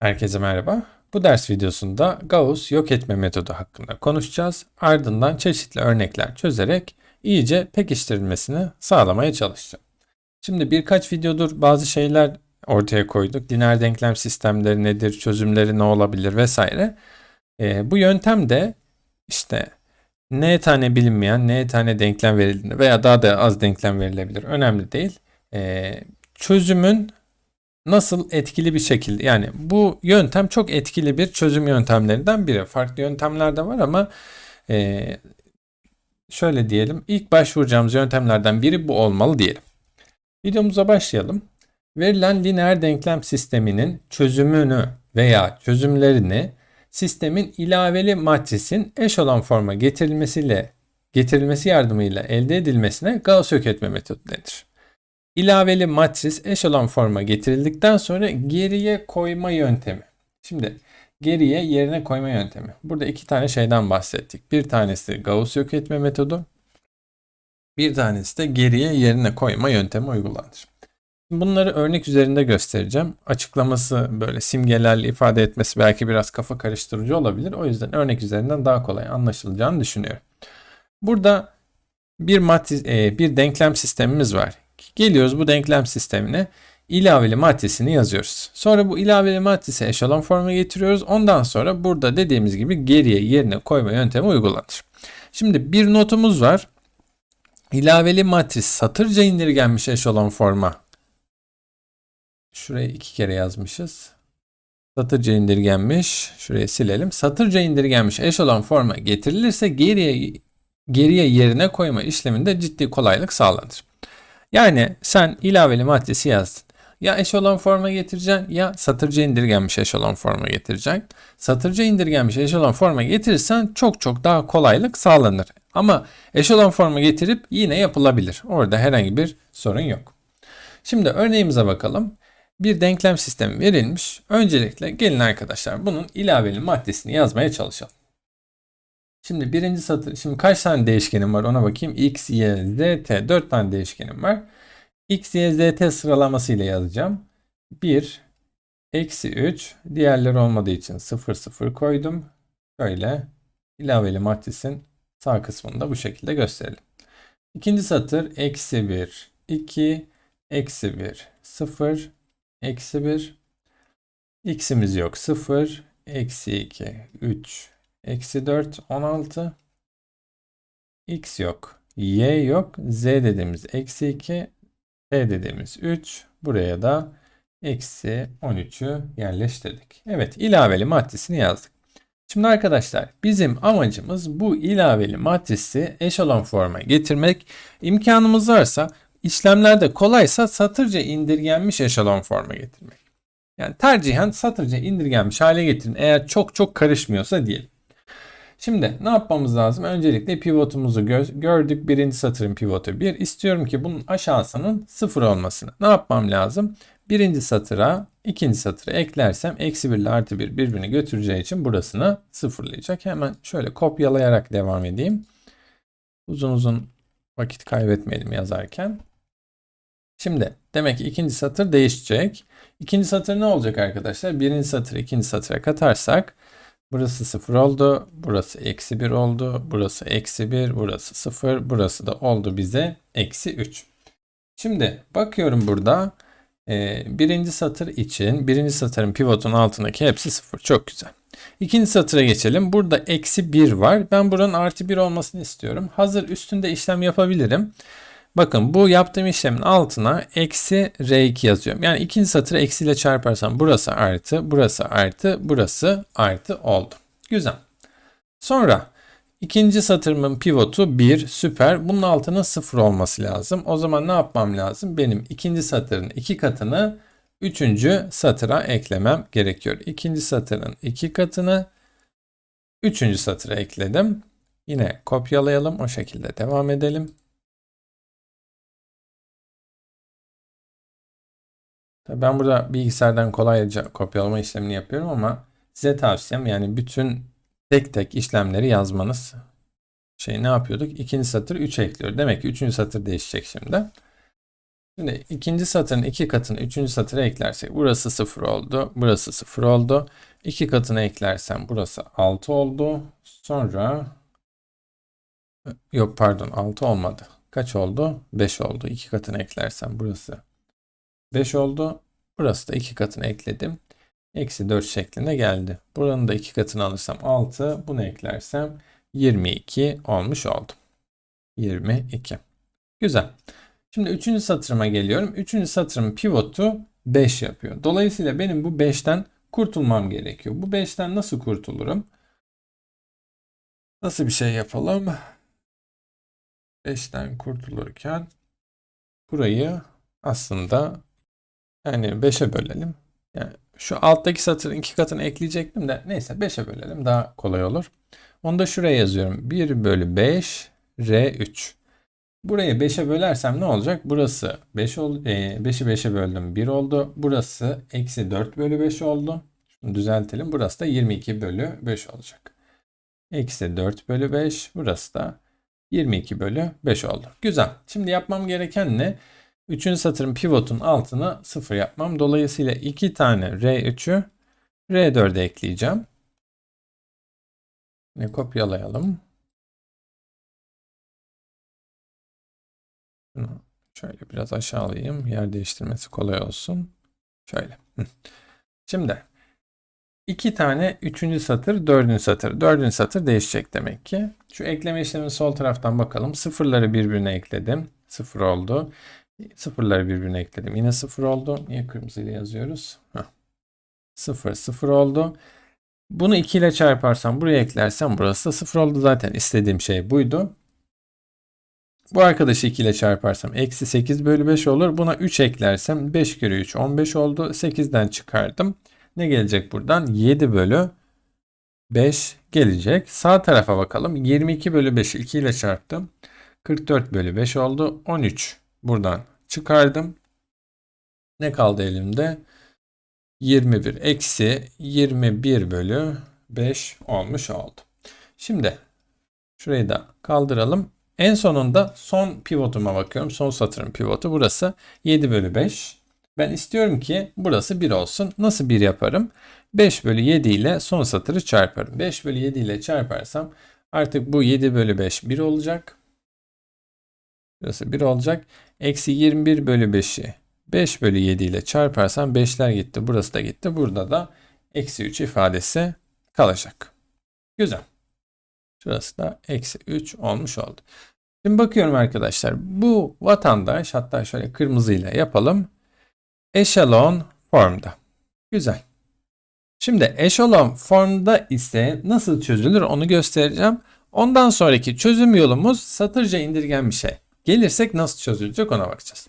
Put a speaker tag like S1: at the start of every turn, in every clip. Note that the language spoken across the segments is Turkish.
S1: Herkese merhaba. Bu ders videosunda Gauss yok etme metodu hakkında konuşacağız. Ardından çeşitli örnekler çözerek iyice pekiştirilmesini sağlamaya çalışacağım. Şimdi birkaç videodur bazı şeyler ortaya koyduk. Lineer denklem sistemleri nedir, çözümleri ne olabilir vesaire. Ee, bu yöntem de işte n tane bilinmeyen, n tane denklem verildiğinde veya daha da az denklem verilebilir. Önemli değil. Ee, çözümün nasıl etkili bir şekilde yani bu yöntem çok etkili bir çözüm yöntemlerinden biri. Farklı yöntemler de var ama e, şöyle diyelim ilk başvuracağımız yöntemlerden biri bu olmalı diyelim. Videomuza başlayalım. Verilen lineer denklem sisteminin çözümünü veya çözümlerini sistemin ilaveli matrisin eş olan forma getirilmesiyle getirilmesi yardımıyla elde edilmesine Gauss yok etme metodu denir. İlaveli matris eş olan forma getirildikten sonra geriye koyma yöntemi. Şimdi geriye yerine koyma yöntemi. Burada iki tane şeyden bahsettik. Bir tanesi Gauss yok etme metodu. Bir tanesi de geriye yerine koyma yöntemi uygulanır. Bunları örnek üzerinde göstereceğim. Açıklaması böyle simgelerle ifade etmesi belki biraz kafa karıştırıcı olabilir. O yüzden örnek üzerinden daha kolay anlaşılacağını düşünüyorum. Burada bir matris, e, bir denklem sistemimiz var. Geliyoruz bu denklem sistemine ilaveli matrisini yazıyoruz. Sonra bu ilaveli matrisi eşalon forma getiriyoruz. Ondan sonra burada dediğimiz gibi geriye yerine koyma yöntemi uygulanır. Şimdi bir notumuz var. İlaveli matris satırca indirgenmiş eşalon forma. Şurayı iki kere yazmışız. Satırca indirgenmiş. Şurayı silelim. Satırca indirgenmiş eşalon forma getirilirse geriye geriye yerine koyma işleminde ciddi kolaylık sağlanır. Yani sen ilaveli matrisi yazdın. Ya eşolon forma getireceksin ya satırca indirgenmiş eşolon forma getireceksin. Satırca indirgenmiş eşolon forma getirirsen çok çok daha kolaylık sağlanır. Ama eşolon forma getirip yine yapılabilir. Orada herhangi bir sorun yok. Şimdi örneğimize bakalım. Bir denklem sistemi verilmiş. Öncelikle gelin arkadaşlar bunun ilaveli maddesini yazmaya çalışalım. Şimdi birinci satır, şimdi kaç tane değişkenim var ona bakayım. X, Y, Z, T. 4 tane değişkenim var. X, Y, Z, T sıralaması ile yazacağım. 1, eksi 3. Diğerleri olmadığı için 0, 0 koydum. Böyle ilaveli matrisin sağ kısmında bu şekilde gösterelim. İkinci satır eksi 1, 2, eksi 1, 0, eksi 1. X'imiz yok 0, eksi 2, 3, Eksi 4 16. X yok. Y yok. Z dediğimiz eksi 2. T dediğimiz 3. Buraya da eksi 13'ü yerleştirdik. Evet ilaveli matrisini yazdık. Şimdi arkadaşlar bizim amacımız bu ilaveli matrisi eşalon forma getirmek. İmkanımız varsa işlemlerde kolaysa satırca indirgenmiş eşalon forma getirmek. Yani tercihen satırca indirgenmiş hale getirin eğer çok çok karışmıyorsa diyelim. Şimdi ne yapmamız lazım? Öncelikle pivotumuzu gö- gördük. Birinci satırın pivotu 1. İstiyorum ki bunun aşağısının 0 olmasını. Ne yapmam lazım? Birinci satıra ikinci satıra eklersem eksi 1 ile artı 1 birbirini götüreceği için burasını sıfırlayacak. Hemen şöyle kopyalayarak devam edeyim. Uzun uzun vakit kaybetmeyelim yazarken. Şimdi demek ki ikinci satır değişecek. İkinci satır ne olacak arkadaşlar? Birinci satır ikinci satıra katarsak Burası 0 oldu. Burası eksi 1 oldu. Burası eksi 1. Burası 0. Burası da oldu bize eksi 3. Şimdi bakıyorum burada. E, birinci satır için birinci satırın pivotun altındaki hepsi 0. Çok güzel. İkinci satıra geçelim. Burada eksi 1 var. Ben buranın artı 1 olmasını istiyorum. Hazır üstünde işlem yapabilirim. Bakın bu yaptığım işlemin altına eksi R2 yazıyorum. Yani ikinci satırı eksiyle çarparsam burası artı, burası artı, burası artı oldu. Güzel. Sonra ikinci satırımın pivotu 1 süper. Bunun altına 0 olması lazım. O zaman ne yapmam lazım? Benim ikinci satırın iki katını üçüncü satıra eklemem gerekiyor. İkinci satırın iki katını üçüncü satıra ekledim. Yine kopyalayalım. O şekilde devam edelim. Ben burada bilgisayardan kolayca kopyalama işlemini yapıyorum ama size tavsiyem yani bütün tek tek işlemleri yazmanız. Şey ne yapıyorduk? İkinci satır 3 ekliyor. Demek ki üçüncü satır değişecek şimdi. Şimdi ikinci satırın iki katını üçüncü satıra eklersek burası 0 oldu. Burası 0 oldu. İki katını eklersem burası 6 oldu. Sonra yok pardon 6 olmadı. Kaç oldu? 5 oldu. İki katını eklersem burası 5 oldu. Burası da iki katını ekledim. Eksi 4 şeklinde geldi. Buranın da iki katını alırsam 6. Bunu eklersem 22 olmuş oldu. 22. Güzel. Şimdi üçüncü satırıma geliyorum. Üçüncü satırın pivotu 5 yapıyor. Dolayısıyla benim bu 5'ten kurtulmam gerekiyor. Bu 5'ten nasıl kurtulurum? Nasıl bir şey yapalım? 5'ten kurtulurken burayı aslında yani 5'e bölelim. Yani şu alttaki satırın iki katını ekleyecektim de neyse 5'e bölelim daha kolay olur. Onu da şuraya yazıyorum. 1 bölü 5 R3. Burayı 5'e bölersem ne olacak? Burası 5 oldu. 5'i 5'e böldüm 1 oldu. Burası eksi 4 bölü 5 oldu. Şunu düzeltelim. Burası da 22 bölü 5 olacak. Eksi 4 bölü 5. Burası da 22 bölü 5 oldu. Güzel. Şimdi yapmam gereken ne? Üçüncü satırın pivotun altına 0 yapmam. Dolayısıyla 2 tane R3'ü R4'e ekleyeceğim. Ne kopyalayalım. Şunu şöyle biraz aşağı alayım. Yer değiştirmesi kolay olsun. Şöyle. Şimdi iki tane üçüncü satır, dördüncü satır. Dördüncü satır değişecek demek ki. Şu ekleme işleminin sol taraftan bakalım. Sıfırları birbirine ekledim. Sıfır oldu. Sıfırları birbirine ekledim. Yine sıfır oldu. Niye kırmızıyla yazıyoruz? Heh. Sıfır, sıfır oldu. Bunu 2 ile çarparsam buraya eklersem burası da 0 oldu zaten istediğim şey buydu. Bu arkadaşı 2 ile çarparsam eksi 8 bölü 5 olur. Buna 3 eklersem 5 kere 3 15 oldu. 8'den çıkardım. Ne gelecek buradan? 7 bölü 5 gelecek. Sağ tarafa bakalım. 22 bölü 5'i 2 ile çarptım. 44 bölü 5 oldu. 13 buradan çıkardım. Ne kaldı elimde? 21 eksi 21 bölü 5 olmuş oldu. Şimdi şurayı da kaldıralım. En sonunda son pivotuma bakıyorum. Son satırın pivotu burası 7 bölü 5. Ben istiyorum ki burası 1 olsun. Nasıl 1 yaparım? 5 bölü 7 ile son satırı çarparım. 5 bölü 7 ile çarparsam artık bu 7 bölü 5 1 olacak. Burası 1 olacak. Eksi 21 bölü 5'i 5 bölü 7 ile çarparsam 5'ler gitti. Burası da gitti. Burada da eksi 3 ifadesi kalacak. Güzel. Şurası da eksi 3 olmuş oldu. Şimdi bakıyorum arkadaşlar. Bu vatandaş hatta şöyle kırmızıyla yapalım. Echelon formda. Güzel. Şimdi echelon formda ise nasıl çözülür onu göstereceğim. Ondan sonraki çözüm yolumuz satırca indirgen bir şey. Gelirsek nasıl çözülecek ona bakacağız.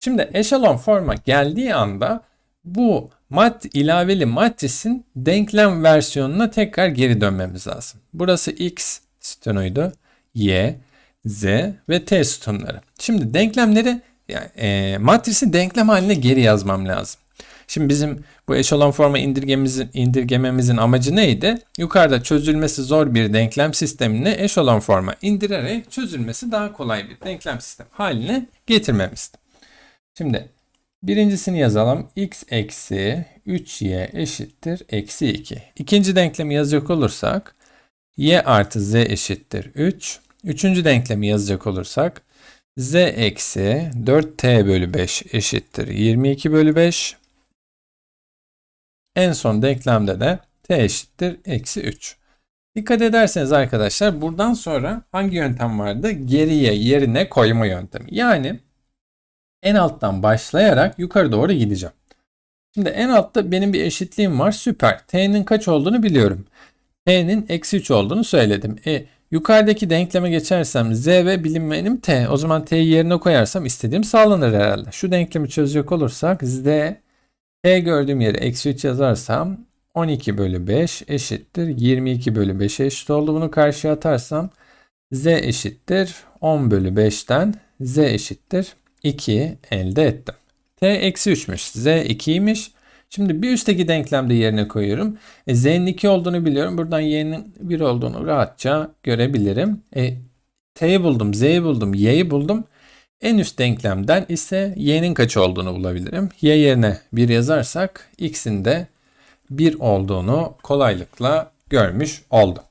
S1: Şimdi echelon forma geldiği anda bu mat ilaveli matrisin denklem versiyonuna tekrar geri dönmemiz lazım. Burası x sütunuydu. Y, z ve t sütunları. Şimdi denklemleri yani, e, matrisi denklem haline geri yazmam lazım. Şimdi bizim bu eşelon forma indirgememizin, indirgememizin amacı neydi? Yukarıda çözülmesi zor bir denklem sistemini eşelon forma indirerek çözülmesi daha kolay bir denklem sistem haline getirmemizdi. Şimdi birincisini yazalım. x eksi 3y eşittir eksi 2. İkinci denklemi yazacak olursak y artı z eşittir 3. Üçüncü denklemi yazacak olursak z eksi 4t bölü 5 eşittir 22 bölü 5. En son denklemde de t eşittir eksi 3. Dikkat ederseniz arkadaşlar buradan sonra hangi yöntem vardı? Geriye yerine koyma yöntemi. Yani en alttan başlayarak yukarı doğru gideceğim. Şimdi en altta benim bir eşitliğim var. Süper. T'nin kaç olduğunu biliyorum. T'nin eksi 3 olduğunu söyledim. E, yukarıdaki denkleme geçersem Z ve bilinmeyenim T. O zaman T'yi yerine koyarsam istediğim sağlanır herhalde. Şu denklemi çözecek olursak Z T gördüğüm yere eksi 3 yazarsam 12 bölü 5 eşittir. 22 bölü 5 eşit oldu. Bunu karşıya atarsam Z eşittir. 10 bölü 5'ten Z eşittir. 2 elde ettim. T eksi 3'müş. Z 2'ymiş. Şimdi bir üstteki denklemde yerine koyuyorum. E, Z'nin 2 olduğunu biliyorum. Buradan Y'nin 1 olduğunu rahatça görebilirim. E, T'yi buldum, Z'yi buldum, Y'yi buldum. En üst denklemden ise y'nin kaç olduğunu bulabilirim. y yerine 1 yazarsak x'in de 1 olduğunu kolaylıkla görmüş oldum.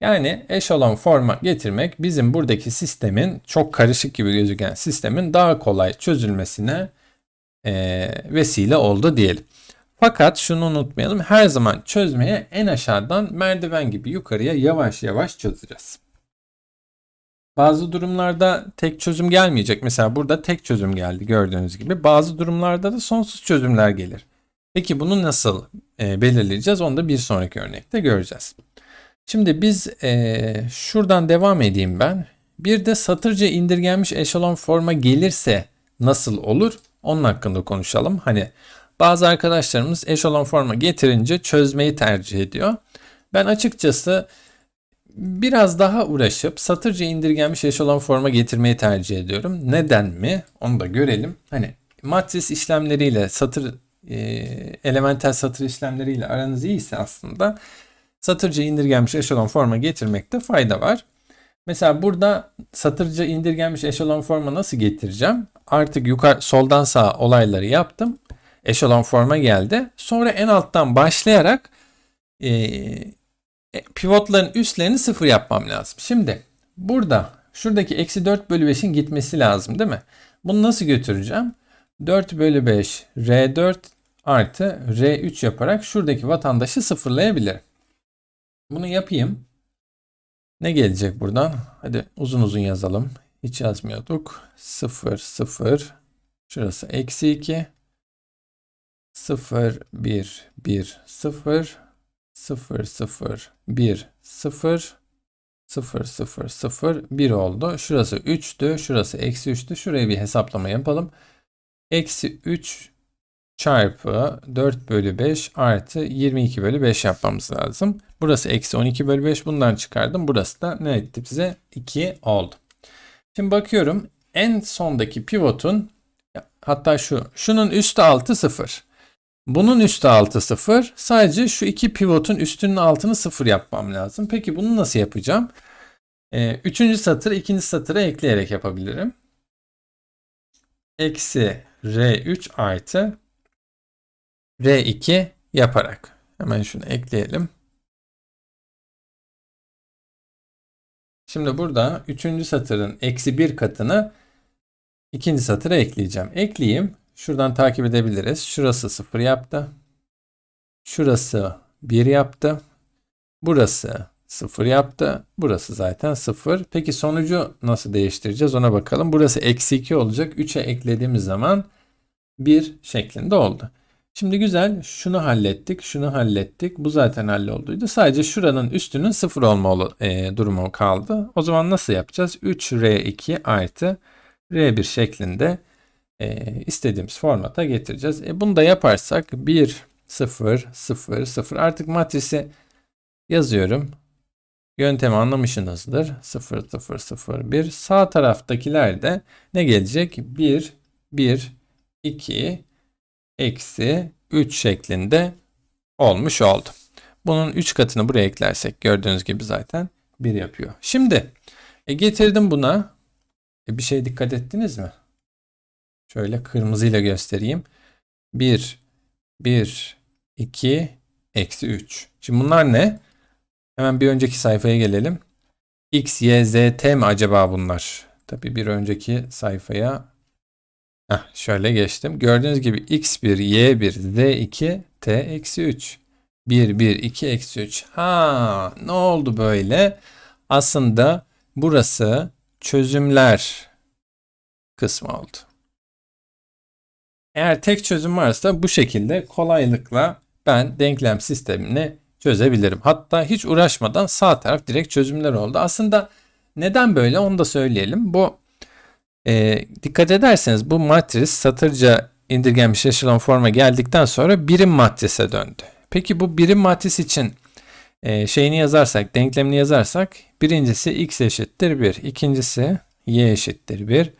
S1: Yani eşalon forma getirmek bizim buradaki sistemin çok karışık gibi gözüken sistemin daha kolay çözülmesine e, vesile oldu diyelim. Fakat şunu unutmayalım her zaman çözmeye en aşağıdan merdiven gibi yukarıya yavaş yavaş çözeceğiz. Bazı durumlarda tek çözüm gelmeyecek. Mesela burada tek çözüm geldi gördüğünüz gibi. Bazı durumlarda da sonsuz çözümler gelir. Peki bunu nasıl e, belirleyeceğiz? Onu da bir sonraki örnekte göreceğiz. Şimdi biz e, şuradan devam edeyim ben. Bir de satırca indirgenmiş eşelon forma gelirse nasıl olur? Onun hakkında konuşalım. Hani bazı arkadaşlarımız eşelon forma getirince çözmeyi tercih ediyor. Ben açıkçası biraz daha uğraşıp satırca indirgenmiş eşelon forma getirmeyi tercih ediyorum. Neden mi? Onu da görelim. Hani matris işlemleriyle satır e, elementel satır işlemleriyle aranız iyiyse aslında satırca indirgenmiş eşelon forma getirmekte fayda var. Mesela burada satırca indirgenmiş eşelon forma nasıl getireceğim? Artık yukarı soldan sağa olayları yaptım. Eşelon forma geldi. Sonra en alttan başlayarak e, pivotların üstlerini sıfır yapmam lazım. Şimdi burada şuradaki eksi 4 bölü 5'in gitmesi lazım değil mi? Bunu nasıl götüreceğim? 4 bölü 5 R4 artı R3 yaparak şuradaki vatandaşı sıfırlayabilirim. Bunu yapayım. Ne gelecek buradan? Hadi uzun uzun yazalım. Hiç yazmıyorduk. 0, 0. Şurası eksi 2. 0, 1, 1, 0. 0, 0, 1, 0. 0, 0, 0, 1 oldu. Şurası 3'tü. Şurası eksi 3'tü. Şuraya bir hesaplama yapalım. Eksi 3 çarpı 4 bölü 5 artı 22 bölü 5 yapmamız lazım. Burası eksi 12 bölü 5 bundan çıkardım. Burası da ne etti bize? 2 oldu. Şimdi bakıyorum en sondaki pivotun hatta şu şunun üstü altı 0. Bunun üstü altı 0. Sadece şu iki pivotun üstünün altını 0 yapmam lazım. Peki bunu nasıl yapacağım? Ee, üçüncü satırı ikinci satıra ekleyerek yapabilirim. Eksi R3 artı R2 yaparak. Hemen şunu ekleyelim. Şimdi burada üçüncü satırın eksi bir katını ikinci satıra ekleyeceğim. Ekleyeyim. Şuradan takip edebiliriz. Şurası 0 yaptı. Şurası 1 yaptı. Burası 0 yaptı. Burası zaten 0. Peki sonucu nasıl değiştireceğiz ona bakalım. Burası eksi 2 olacak. 3'e eklediğimiz zaman 1 şeklinde oldu. Şimdi güzel şunu hallettik, şunu hallettik. Bu zaten hallolduydu. Sadece şuranın üstünün sıfır olma e, durumu kaldı. O zaman nasıl yapacağız? 3R2 artı R1 şeklinde e, istediğimiz formata getireceğiz. E, bunu da yaparsak 1, 0, 0, 0 artık matrisi yazıyorum. Yöntemi anlamışsınızdır. 0, 0, 0, 1. Sağ taraftakiler de ne gelecek? 1, 1, 2, eksi 3 şeklinde olmuş oldu. Bunun 3 katını buraya eklersek gördüğünüz gibi zaten 1 yapıyor. Şimdi e, getirdim buna. E, bir şey dikkat ettiniz mi? Şöyle kırmızıyla göstereyim. 1, 1, 2, eksi 3. Şimdi bunlar ne? Hemen bir önceki sayfaya gelelim. X, Y, Z, T mi acaba bunlar? Tabii bir önceki sayfaya Heh, şöyle geçtim. Gördüğünüz gibi x1, y1, z2, t eksi 3. 1, 1, 2, eksi 3. Ha, ne oldu böyle? Aslında burası çözümler kısmı oldu. Eğer tek çözüm varsa bu şekilde kolaylıkla ben denklem sistemini çözebilirim. Hatta hiç uğraşmadan sağ taraf direkt çözümler oldu. Aslında neden böyle onu da söyleyelim. Bu e, dikkat ederseniz bu matris satırca indirgenmiş eşelon forma geldikten sonra birim matrise döndü. Peki bu birim matris için e, şeyini yazarsak, denklemini yazarsak birincisi x eşittir 1, ikincisi y eşittir 1,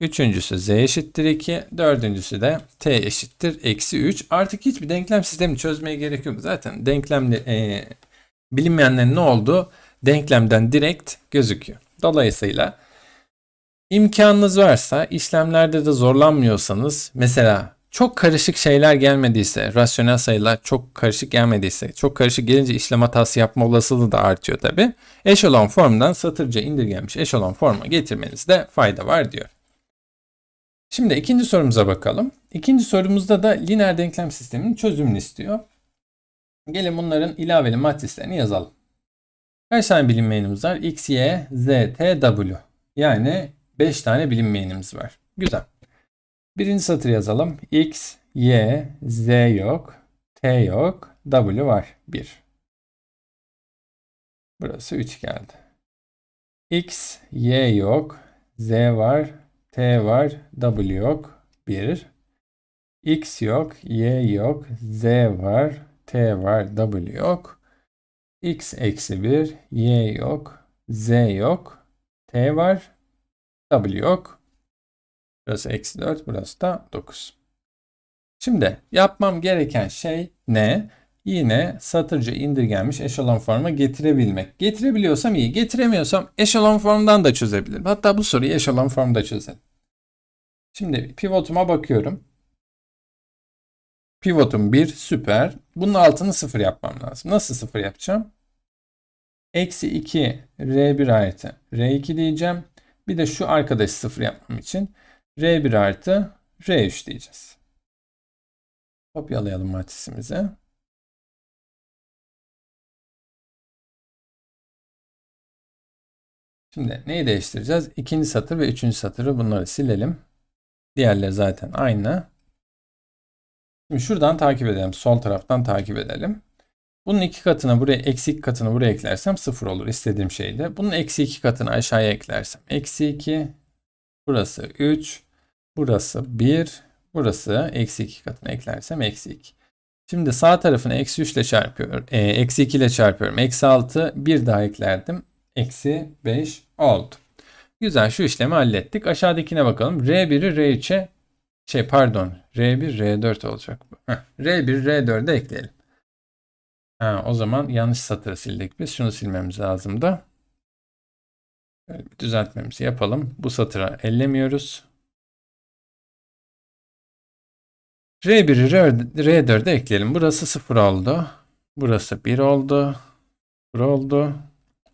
S1: üçüncüsü z eşittir 2, dördüncüsü de t eşittir eksi 3. Artık hiçbir denklem sistemi çözmeye gerek yok. Zaten denklemli e, bilinmeyenlerin ne olduğu denklemden direkt gözüküyor. Dolayısıyla İmkanınız varsa işlemlerde de zorlanmıyorsanız mesela çok karışık şeyler gelmediyse, rasyonel sayılar çok karışık gelmediyse, çok karışık gelince işlem hatası yapma olasılığı da artıyor tabi. Eşelon formdan satırca indirgenmiş eşelon forma getirmenizde fayda var diyor. Şimdi ikinci sorumuza bakalım. İkinci sorumuzda da lineer denklem sisteminin çözümünü istiyor. Gelin bunların ilaveli matrislerini yazalım. Kaç tane bilinmeyenimiz var? X, Y, Z, T, W. Yani 5 tane bilinmeyenimiz var. Güzel. Birinci satır yazalım. X, Y, Z yok. T yok. W var. 1. Burası 3 geldi. X, Y yok. Z var. T var. W yok. 1. X yok. Y yok. Z var. T var. W yok. X eksi 1. Y yok. Z yok. T var. W yok. Burası eksi 4. Burası da 9. Şimdi yapmam gereken şey ne? Yine satırca indirgenmiş eşelon forma getirebilmek. Getirebiliyorsam iyi. Getiremiyorsam eşelon formdan da çözebilirim. Hatta bu soruyu eşelon formda çözelim. Şimdi pivotuma bakıyorum. Pivotum 1 süper. Bunun altını 0 yapmam lazım. Nasıl 0 yapacağım? Eksi 2 R1 artı R2 diyeceğim. Bir de şu arkadaşı 0 yapmam için R1 artı R3 diyeceğiz. Kopyalayalım matrisimizi. Şimdi neyi değiştireceğiz? İkinci satır ve üçüncü satırı bunları silelim. Diğerleri zaten aynı. Şimdi şuradan takip edelim. Sol taraftan takip edelim. Bunun iki katını buraya, eksi iki katını buraya eklersem sıfır olur istediğim şeyde. Bunun eksi iki katını aşağıya eklersem eksi iki. Burası 3. Burası 1. Burası eksi 2 katını eklersem eksi 2. Şimdi sağ tarafını eksi 3 ile çarpıyorum. E, eksi 2 ile çarpıyorum. Eksi 6 bir daha eklerdim. Eksi 5 oldu. Güzel şu işlemi hallettik. Aşağıdakine bakalım. R1'i R3'e şey pardon R1 R4 olacak. Heh, R1 R4'e ekleyelim. Ha, o zaman yanlış satırı sildik biz. Şunu silmemiz lazım da. Böyle bir düzeltmemizi yapalım. Bu satıra ellemiyoruz. R1'i R4'e ekleyelim. Burası 0 oldu. Burası 1 oldu. 1 oldu.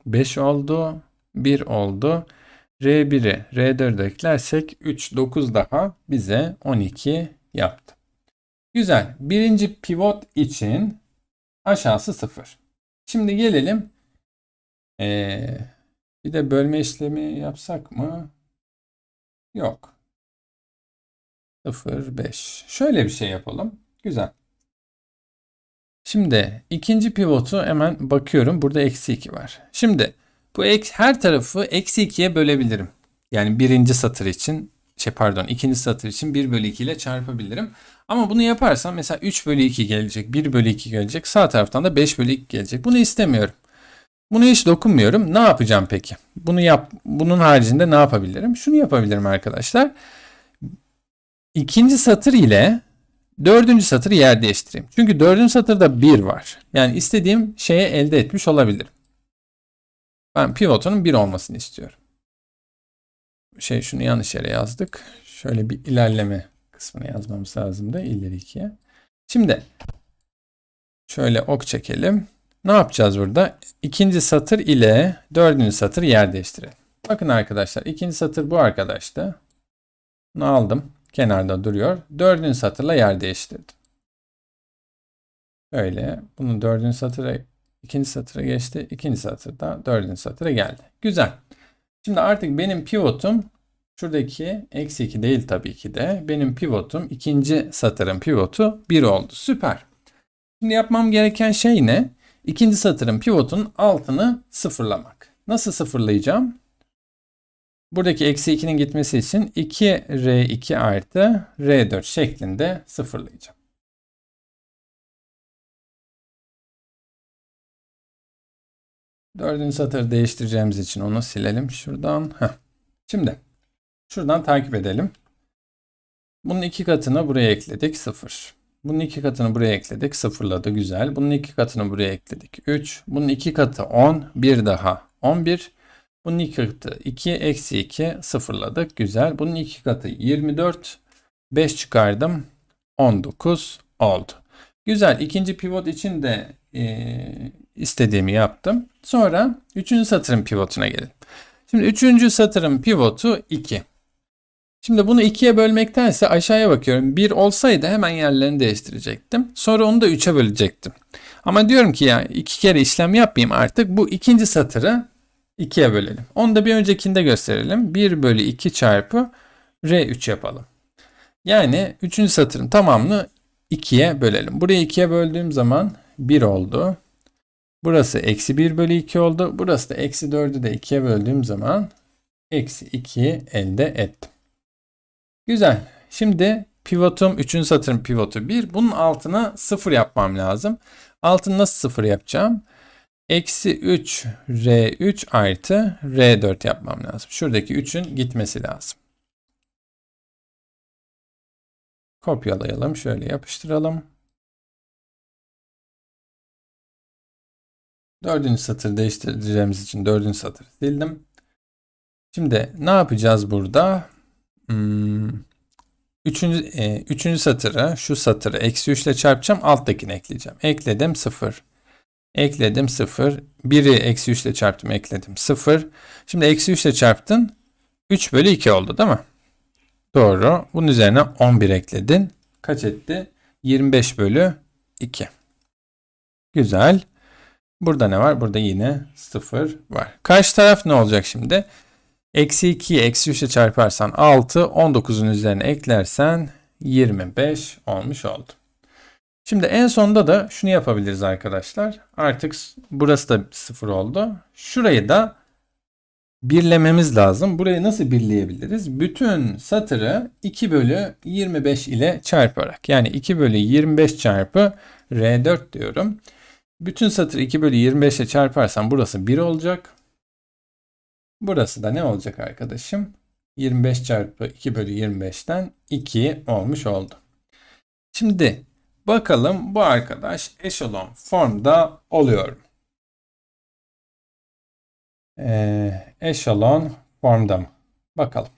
S1: 5 oldu. 1 oldu. R1'i R4'e eklersek 3, 9 daha bize 12 yaptı. Güzel. Birinci pivot için aşağısı 0. Şimdi gelelim. Ee, bir de bölme işlemi yapsak mı? Yok. 0, 5. Şöyle bir şey yapalım. Güzel. Şimdi ikinci pivotu hemen bakıyorum. Burada eksi 2 var. Şimdi bu ek, her tarafı eksi 2'ye bölebilirim. Yani birinci satır için şey pardon ikinci satır için 1 bölü 2 ile çarpabilirim. Ama bunu yaparsam mesela 3 bölü 2 gelecek. 1 bölü 2 gelecek. Sağ taraftan da 5 bölü 2 gelecek. Bunu istemiyorum. Bunu hiç dokunmuyorum. Ne yapacağım peki? Bunu yap bunun haricinde ne yapabilirim? Şunu yapabilirim arkadaşlar ikinci satır ile dördüncü satırı yer değiştireyim. Çünkü dördüncü satırda bir var. Yani istediğim şeye elde etmiş olabilirim. Ben pivotunun bir olmasını istiyorum. Şey şunu yanlış yere yazdık. Şöyle bir ilerleme kısmını yazmamız lazım da ileri ikiye. Şimdi şöyle ok çekelim. Ne yapacağız burada? İkinci satır ile dördüncü satır yer değiştirelim. Bakın arkadaşlar ikinci satır bu arkadaştı. Bunu aldım kenarda duruyor. Dördüncü satırla yer değiştirdim. Öyle. Bunu dördüncü satıra, ikinci satıra geçti. İkinci satırda dördüncü satıra geldi. Güzel. Şimdi artık benim pivotum şuradaki eksi 2 değil tabii ki de. Benim pivotum ikinci satırın pivotu 1 oldu. Süper. Şimdi yapmam gereken şey ne? İkinci satırın pivotunun altını sıfırlamak. Nasıl sıfırlayacağım? Buradaki eksi 2'nin gitmesi için 2R2 artı R4 şeklinde sıfırlayacağım. Dördüncü satırı değiştireceğimiz için onu silelim şuradan. Heh. Şimdi şuradan takip edelim. Bunun iki katını buraya ekledik 0. Bunun iki katını buraya ekledik sıfırladı güzel. Bunun iki katını buraya ekledik 3. Bunun iki katı 10. Bir daha 11. Bunun iki katı 2 eksi 2 sıfırladık. Güzel. Bunun iki katı 24. 5 çıkardım. 19 oldu. Güzel. İkinci pivot için de e, istediğimi yaptım. Sonra üçüncü satırın pivotuna gelelim. Şimdi üçüncü satırın pivotu 2. Şimdi bunu ikiye bölmektense aşağıya bakıyorum. 1 olsaydı hemen yerlerini değiştirecektim. Sonra onu da 3'e bölecektim. Ama diyorum ki ya iki kere işlem yapmayayım artık. Bu ikinci satırı 2'ye bölelim. Onu da bir öncekinde gösterelim. 1 bölü 2 çarpı R3 yapalım. Yani 3. satırın tamamını 2'ye bölelim. Burayı 2'ye böldüğüm zaman 1 oldu. Burası eksi 1 bölü 2 oldu. Burası da eksi 4'ü de 2'ye böldüğüm zaman eksi 2'yi elde ettim. Güzel. Şimdi pivotum 3. satırın pivotu 1. Bunun altına 0 yapmam lazım. Altını nasıl 0 yapacağım? Eksi 3 R3 artı R4 yapmam lazım. Şuradaki 3'ün gitmesi lazım. Kopyalayalım. Şöyle yapıştıralım. Dördüncü satır değiştireceğimiz için dördüncü satır sildim. Şimdi ne yapacağız burada? Hmm, üçüncü, e, üçüncü satırı, şu satırı eksi 3 ile çarpacağım. Alttakini ekleyeceğim. Ekledim 0. Ekledim 0. 1'i eksi 3 ile çarptım. Ekledim 0. Şimdi eksi 3 ile çarptın. 3 bölü 2 oldu değil mi? Doğru. Bunun üzerine 11 ekledin. Kaç etti? 25 bölü 2. Güzel. Burada ne var? Burada yine 0 var. Karşı taraf ne olacak şimdi? Eksi 2'yi eksi 3'e çarparsan 6. 19'un üzerine eklersen 25 olmuş oldu. Şimdi en sonunda da şunu yapabiliriz arkadaşlar. Artık burası da 0 oldu. Şurayı da birlememiz lazım. Burayı nasıl birleyebiliriz? Bütün satırı 2 bölü 25 ile çarparak. Yani 2 bölü 25 çarpı R4 diyorum. Bütün satırı 2 bölü 25 ile çarparsam burası 1 olacak. Burası da ne olacak arkadaşım? 25 çarpı 2 bölü 25'ten 2 olmuş oldu. Şimdi bakalım bu arkadaş eşelon formda oluyor? Ee, eşelon formda mı? Bakalım.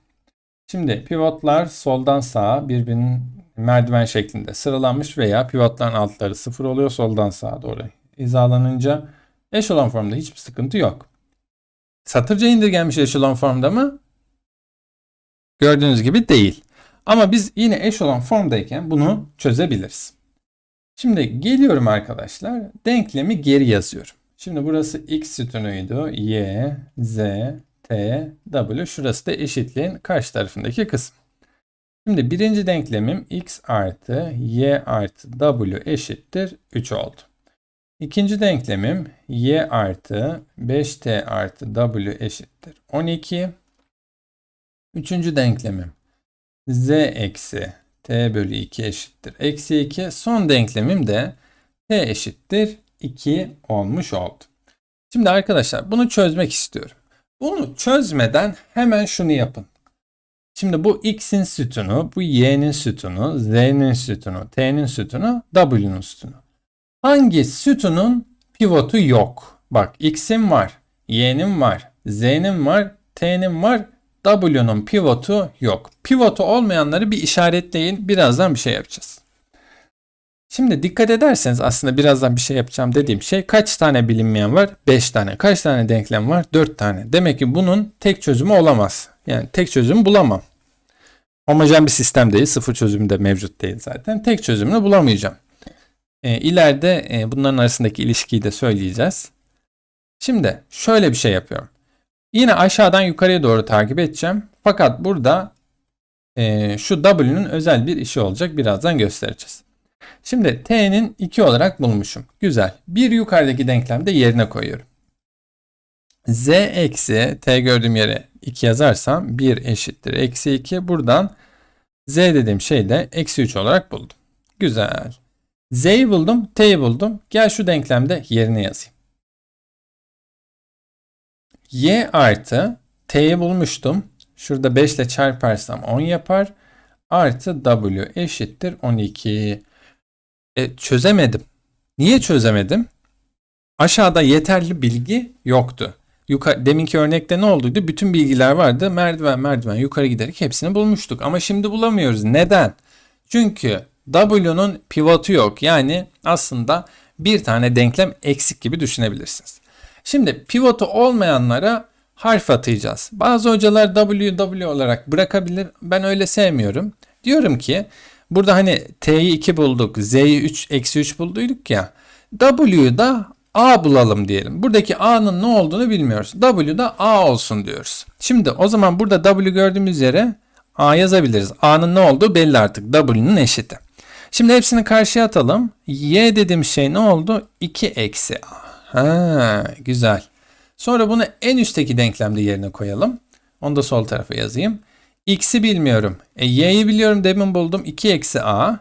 S1: Şimdi pivotlar soldan sağa birbirinin merdiven şeklinde sıralanmış veya pivotların altları sıfır oluyor soldan sağa doğru hizalanınca eşelon formda hiçbir sıkıntı yok. Satırca indirgenmiş eşelon formda mı? Gördüğünüz gibi değil. Ama biz yine eşelon formdayken bunu çözebiliriz. Şimdi geliyorum arkadaşlar. Denklemi geri yazıyorum. Şimdi burası x sütunuydu. Y, Z, T, W. Şurası da eşitliğin karşı tarafındaki kısım. Şimdi birinci denklemim x artı y artı w eşittir 3 oldu. İkinci denklemim y artı 5t artı w eşittir 12. Üçüncü denklemim z eksi t bölü 2 eşittir eksi 2. Son denklemim de t eşittir 2 olmuş oldu. Şimdi arkadaşlar bunu çözmek istiyorum. Bunu çözmeden hemen şunu yapın. Şimdi bu x'in sütunu, bu y'nin sütunu, z'nin sütunu, t'nin sütunu, w'nin sütunu. Hangi sütunun pivotu yok? Bak x'in var, y'nin var, z'nin var, t'nin var, w'nun pivotu yok. Pivotu olmayanları bir işaretleyin. Birazdan bir şey yapacağız. Şimdi dikkat ederseniz aslında birazdan bir şey yapacağım dediğim şey kaç tane bilinmeyen var? 5 tane. Kaç tane denklem var? 4 tane. Demek ki bunun tek çözümü olamaz. Yani tek çözüm bulamam. Homojen bir sistem değil. Sıfır çözümü de mevcut değil zaten. Tek çözümünü bulamayacağım. E, ileride e, bunların arasındaki ilişkiyi de söyleyeceğiz. Şimdi şöyle bir şey yapıyorum. Yine aşağıdan yukarıya doğru takip edeceğim. Fakat burada e, şu W'nun özel bir işi olacak. Birazdan göstereceğiz. Şimdi T'nin 2 olarak bulmuşum. Güzel. Bir yukarıdaki denklemde yerine koyuyorum. Z eksi T gördüğüm yere 2 yazarsam 1 eşittir eksi 2. Buradan Z dediğim şey de eksi 3 olarak buldum. Güzel. Z'yi buldum, T'yi buldum. Gel şu denklemde yerine yazayım. Y artı T'yi bulmuştum. Şurada 5 ile çarparsam 10 yapar. Artı W eşittir 12. E, çözemedim. Niye çözemedim? Aşağıda yeterli bilgi yoktu. Yukarı, deminki örnekte ne olduydu? Bütün bilgiler vardı. Merdiven merdiven yukarı giderek hepsini bulmuştuk. Ama şimdi bulamıyoruz. Neden? Çünkü W'nun pivotu yok. Yani aslında bir tane denklem eksik gibi düşünebilirsiniz. Şimdi pivotu olmayanlara harf atayacağız. Bazı hocalar W W olarak bırakabilir. Ben öyle sevmiyorum. Diyorum ki burada hani T'yi 2 bulduk, Z'yi 3, eksi 3 bulduyduk ya. W'yu da A bulalım diyelim. Buradaki A'nın ne olduğunu bilmiyoruz. W da A olsun diyoruz. Şimdi o zaman burada W gördüğümüz yere A yazabiliriz. A'nın ne olduğu belli artık. W'nun eşiti. Şimdi hepsini karşıya atalım. Y dediğim şey ne oldu? 2 eksi A. Ha, güzel. Sonra bunu en üstteki denklemde yerine koyalım. Onu da sol tarafa yazayım. X'i bilmiyorum. E, Y'yi biliyorum demin buldum. 2 eksi A.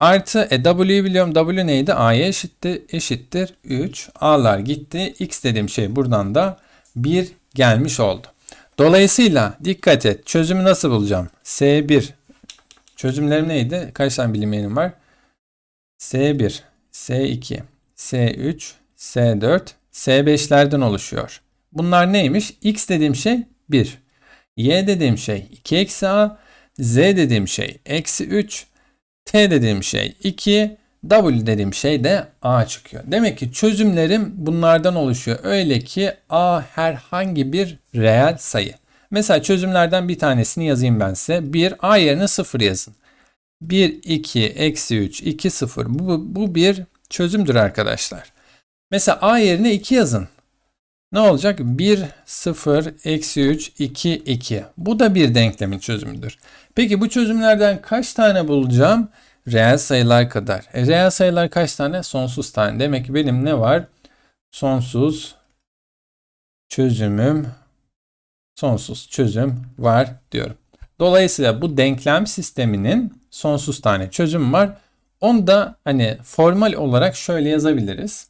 S1: Artı e, W'yi biliyorum. W neydi? A'ya eşittir. Eşittir 3. A'lar gitti. X dediğim şey buradan da 1 gelmiş oldu. Dolayısıyla dikkat et. Çözümü nasıl bulacağım? S1. Çözümlerim neydi? Kaç tane bilinmeyenim var? S1, S2, S3, S4, S5'lerden oluşuyor. Bunlar neymiş? X dediğim şey 1. Y dediğim şey 2 eksi A. Z dediğim şey eksi 3. T dediğim şey 2. W dediğim şey de A çıkıyor. Demek ki çözümlerim bunlardan oluşuyor. Öyle ki A herhangi bir reel sayı. Mesela çözümlerden bir tanesini yazayım ben size. 1 A yerine 0 yazın. 1, 2, eksi 3, 2, 0. Bu, bu bir çözümdür arkadaşlar. Mesela A yerine 2 yazın. Ne olacak? 1, 0, eksi 3, 2, 2. Bu da bir denklemin çözümüdür. Peki bu çözümlerden kaç tane bulacağım? Reel sayılar kadar. E, reel sayılar kaç tane? Sonsuz tane. Demek ki benim ne var? Sonsuz çözümüm sonsuz çözüm var diyorum. Dolayısıyla bu denklem sisteminin sonsuz tane çözüm var. Onu da hani formal olarak şöyle yazabiliriz.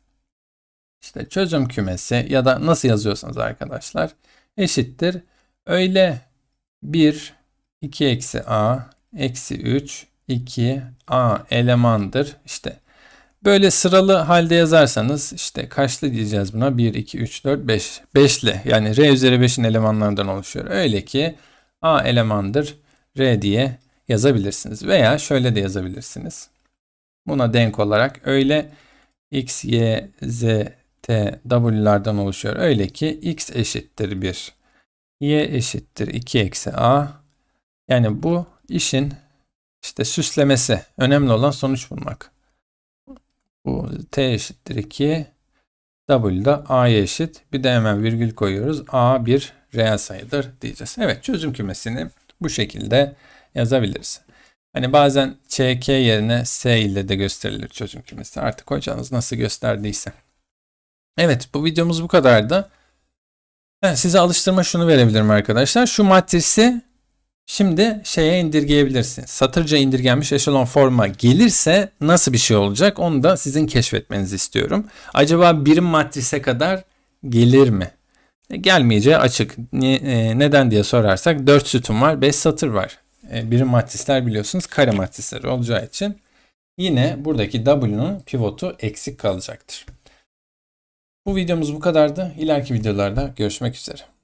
S1: İşte çözüm kümesi ya da nasıl yazıyorsanız arkadaşlar eşittir. Öyle 1, 2 eksi a, eksi 3, 2, a elemandır. İşte böyle sıralı halde yazarsanız işte kaçlı diyeceğiz buna? 1, 2, 3, 4, 5. 5'li yani r üzeri 5'in elemanlarından oluşuyor. Öyle ki a elemandır r diye yazabilirsiniz. Veya şöyle de yazabilirsiniz. Buna denk olarak öyle x, y, z, t, w'lardan oluşuyor. Öyle ki x eşittir 1, y eşittir 2 eksi a. Yani bu işin işte süslemesi. Önemli olan sonuç bulmak. Bu t eşittir 2, w da a'ya eşit. Bir de hemen virgül koyuyoruz. a bir reel sayıdır diyeceğiz. Evet çözüm kümesini bu şekilde yazabiliriz. Hani bazen ÇK yerine S ile de gösterilir çözüm kümesi. Artık hocanız nasıl gösterdiyse. Evet bu videomuz bu kadardı. Ben size alıştırma şunu verebilirim arkadaşlar. Şu matrisi şimdi şeye indirgeyebilirsiniz. Satırca indirgenmiş eşelon forma gelirse nasıl bir şey olacak onu da sizin keşfetmenizi istiyorum. Acaba birim matrise kadar gelir mi? E, gelmeyeceği açık. E, neden diye sorarsak 4 sütun var, 5 satır var. E, birim matrisler biliyorsunuz kare matrisleri olacağı için yine buradaki W'nun pivotu eksik kalacaktır. Bu videomuz bu kadardı. İleriki videolarda görüşmek üzere.